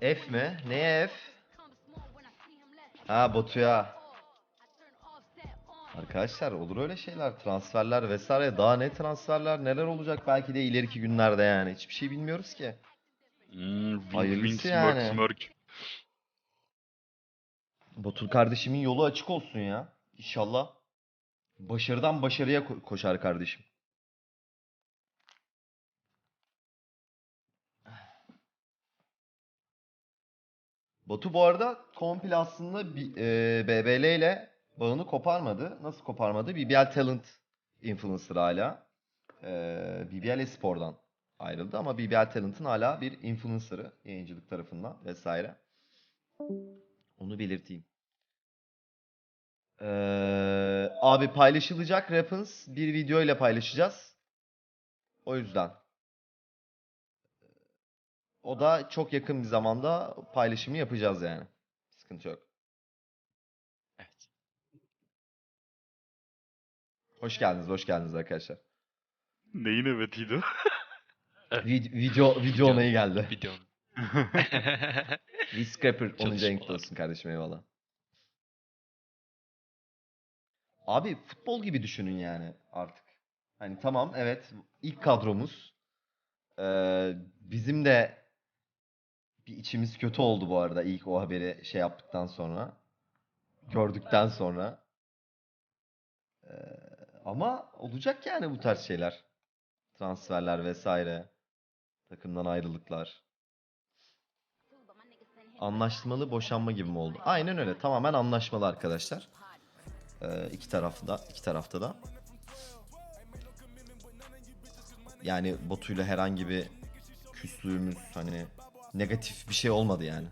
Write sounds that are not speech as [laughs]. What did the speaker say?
F mi? Neye F? Ha Batu'ya. Arkadaşlar olur öyle şeyler. Transferler vesaire. Daha ne transferler neler olacak belki de ileriki günlerde yani. Hiçbir şey bilmiyoruz ki. Hmm, Hayırlısı yani. smirk smirk. Batur kardeşimin yolu açık olsun ya. İnşallah. Başarıdan başarıya ko- koşar kardeşim. Batu bu arada komple aslında bi- e, BBL ile bağını koparmadı. Nasıl koparmadı? BBL Talent influencer hala. E, BBL Espor'dan ayrıldı ama BBL Talent'ın hala bir influencer'ı yayıncılık tarafından vesaire. Onu belirteyim. Ee, abi paylaşılacak Rapins bir video ile paylaşacağız. O yüzden. O da çok yakın bir zamanda paylaşımı yapacağız yani. Sıkıntı yok. Evet. Hoş geldiniz, hoş geldiniz arkadaşlar. Neyin evetiydi? Vid- video video onayı geldi. Videonun. [laughs] Scrapper 10. Çalışmalar. olsun kardeşim eyvallah. Abi futbol gibi düşünün yani artık. Hani tamam evet ilk kadromuz. Ee, bizim de bir içimiz kötü oldu bu arada ilk o haberi şey yaptıktan sonra. Gördükten sonra. Ee, ama olacak yani bu tarz şeyler. Transferler vesaire. Takımdan ayrılıklar. Anlaşmalı boşanma gibi mi oldu? Aynen öyle. Tamamen anlaşmalı arkadaşlar. Ee, iki tarafta, iki tarafta da. Yani Batu'yla herhangi bir küslüğümüz hani negatif bir şey olmadı yani.